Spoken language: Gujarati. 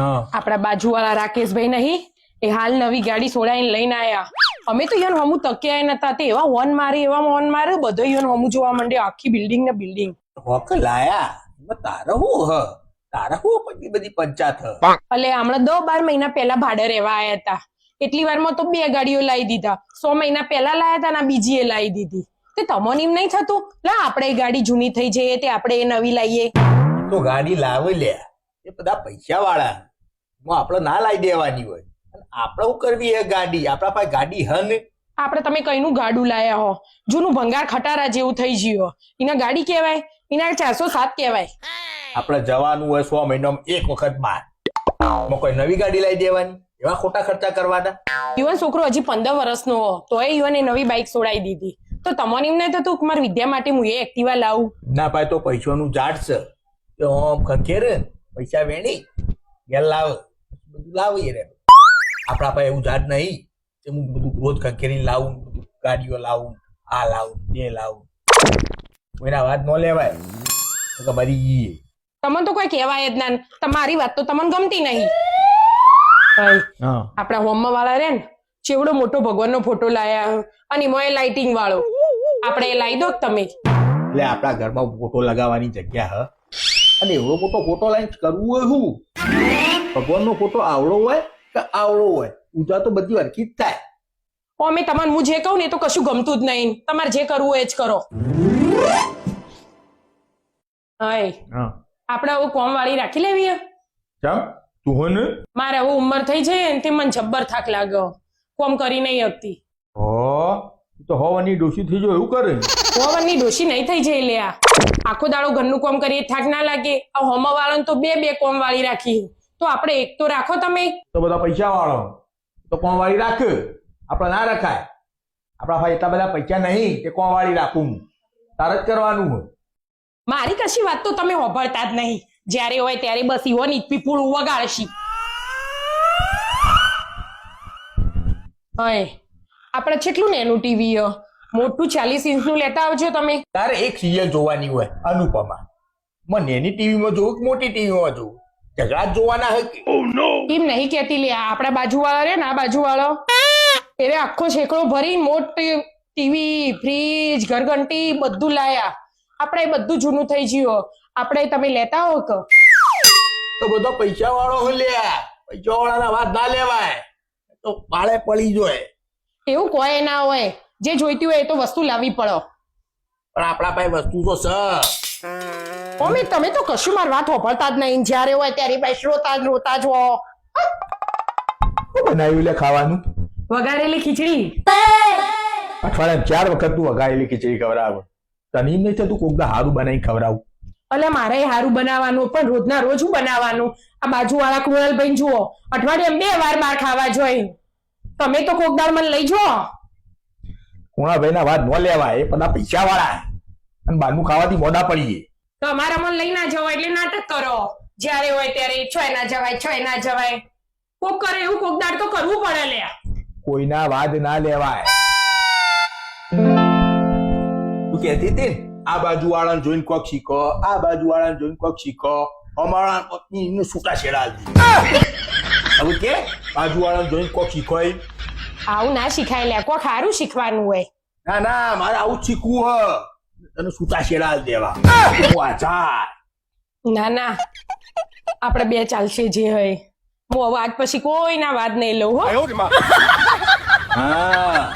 હા. આપણા બાજુવાળા રાકેશભાઈ નહીં એ હાલ નવી ગાડી સોડાઈને લઈને આયા. અમે તો યાર હમું તક્યા નતા તે એવા હોર્ન મારે એવા હોર્ન મારે બધો યાર હમું જોવા માંડ્યો આખી બિલ્ડિંગ ને બિલ્ડિંગ હોક લાયા? તારે હું હ? તારે હું પછી બધી પંચાત હ? એટલે હમણાં દસ બાર મહિના પહેલા ભાડે રહેવા આયા હતા. એટલી વારમાં તો બે ગાડીઓ લાવી દીધા. સો મહિના પહેલા લાયા હતા ને બીજી એ લાવી દીધી. તે તમોને એમ નહીં થતું? લા આપણે એ ગાડી જૂની થઈ જઈએ તે આપણે એ નવી લાવીએ તો ગાડી લાવી લે. એ બધા પૈસા વાળા હું આપણે ના લાવી દેવાની હોય. અને આપણે શું કરવી હે ગાડી? આપણા પાસે ગાડી હન આપણે તમે કઈનું ગાડું લાયા હો? જૂનું ભંગાર ખટારા જેવું થઈ ગયું એના ગાડી કહેવાય? એના ચારસો સાત કહેવાય? આપણે જવાનું હોય સો મહિનામાં એક વખત બાર. કોઈ નવી ગાડી લાવી દેવાની? એવા ખોટા ખર્ચા કરવાના? યુવન છોકરો હજી પંદર વર્ષનો હો. એ યુવને નવી બાઇક સોડાઈ દીધી. તો તમને એમ નહીં તું મારી વિદ્યા માટે હું એ એક્ટિવા લાવું? ના ભાઈ તો પૈસાનું ઝાડ છે. તો ખંખેર પૈસા વેણી ઘેર લાવ. બધું લાવીએ રે. આપણા પાસે એવું જાત નહીં કે હું બધું રોજ ખંખેરીને લાવું ગાડીઓ લાવું આ લાવું બે લાવું. કોઈના વાત ન લેવાય. તો મરી જઈએ તમને તો કોઈ કહેવાય જ ના. તમારી વાત તો તમને ગમતી નહીં. આપણા હોમમાં વાળા રે ને ચેવડો મોટો ભગવાનનો ફોટો લાયા અને એમાં લાઇટિંગ વાળો. આપણે એ લાવી દો તમે? એટલે આપણા ઘરમાં ફોટો લગાવવાની જગ્યા હ. અને એવડો મોટો ફોટો લાઈન કરવું હોય શું ભગવાનનો ફોટો આવડો હોય કે આવડો હોય? ઉજા તો બધી હરખી જ થાય. અમે તમારે હું જે કહું ને એ તો કશું ગમતું જ નહીં. તમારે જે કરવું હોય એ જ કરો. હા. આપણે આવું કોમ વાળી રાખી લેવી હે? ચમ? તું હો ને? મારે હવે ઉંમર થઈ જાય ને તે મને જબ્બર થાક લાગ્યો. કોમ કરી નહીં શકતી હો તું હવાની ડોશી થઈ જો એવું કરે હોવનની ડોશી નહીં થઈ જાય લ્યા આખો દાડો ઘરનું કોમ કરીએ થાક ના લાગે. આ હોમા વાળાને તો બે બે કોમ વાળી રાખી તો આપણે એક તો રાખો તમે. તો બધા પૈસા વાળો તો કોણ વાળી રાખ. આપણે ના રખાય. આપણા ભાઈ એટલા બધા પૈસા નહીં કે કોમ વાળી રાખું. તાર જ કરવાનું હોય. મારી કશી વાત તો તમે હોભળતા જ નહીં. જ્યારે હોય ત્યારે બસ ઈવો ની પીપુળું વગાડશી હય. આપણે છેટલું ને એનું ટીવી મોટું ચાલીસ ઇંચનું લેતા આવજો તમે. તારે એક સિરિયલ જોવાની હોય અનુપમા. મને એની ટીવીમાં જોવું કે મોટી ટીવીમાં જોવું ઝઘડા જ જોવાના હોય કે? એમ નહીં કેતી લે? આપણા બાજુવાળા રે ને આ બાજુવાળો. એને આખો છેકડો ભરી મોટી ટીવી ફ્રીજ ઘરઘંટી બધું લાયા. આપણે બધું જૂનું થઈ ગયું આપણે તમે લેતા હો કે? તો બધો પૈસા વાળો લ્યા. પૈસા વાળાના વાત ના લેવાય. તો પાળે પડી જોય. એવું કોઈ ના હોય. જે જોઈતી હોય એ તો વસ્તુ લાવવી પડો. પણ આપણા પાસે વસ્તુ તો છે. મમ્મી તમે તો કશું મારી વાત હોભળતા જ નહીં. જ્યારે હોય ત્યારે ભાઈ રોતા જ રોતા જ હો. બનાવ્યું લે ખાવાનું? વઘારેલી ખીચડી. અઠવાડિયામાં ચાર વખત તું વઘારેલી ખીચડી ખવડાવ. તને એમ નહીં થતું કોક દા હારું બનાવી ખવડાવું? એટલે મારે સારું બનાવવાનું પણ રોજના રોજ હું બનાવવાનું? આ બાજુવાળા કુણાલભાઈ જુઓ અઠવાડિયામાં બે વાર બહાર ખાવા જોઈ. તમે તો કોક દાળ મને લઈ જો કુણાભાઈ ના વાત ન લેવાય એ બધા પૈસા વાળા અને બહારનું ખાવાથી મોઢા પડીએ. તમારા મન લઈ ના જવાય એટલે નાટક કરો. જ્યારે હોય ત્યારે છો ના જવાય છો ના જવાય. કોક કરે એવું કોક દાડ તો કરવું પડે લે. કોઈના વાદ ના લેવાય. તું કહેતી હતી આ બાજુ વાળાને જોઈને કોક શીખો આ બાજુ વાળાને જોઈને કોક શીખો. અમારા પત્ની છૂટા છેડા. હવે કે? બાજુવાળા જોઈને કોક શીખવાય? આવું ના શીખાય લે કોક સારું શીખવાનું હોય. ના ના મારે આવું જ શીખવું હ. તને સૂતા શેડા દેવા. વાચા ના ના. આપણે બે ચાલશે જે હોય. હું હવે આજ પછી કોઈના વાદ નહીં લઉં હો. હા.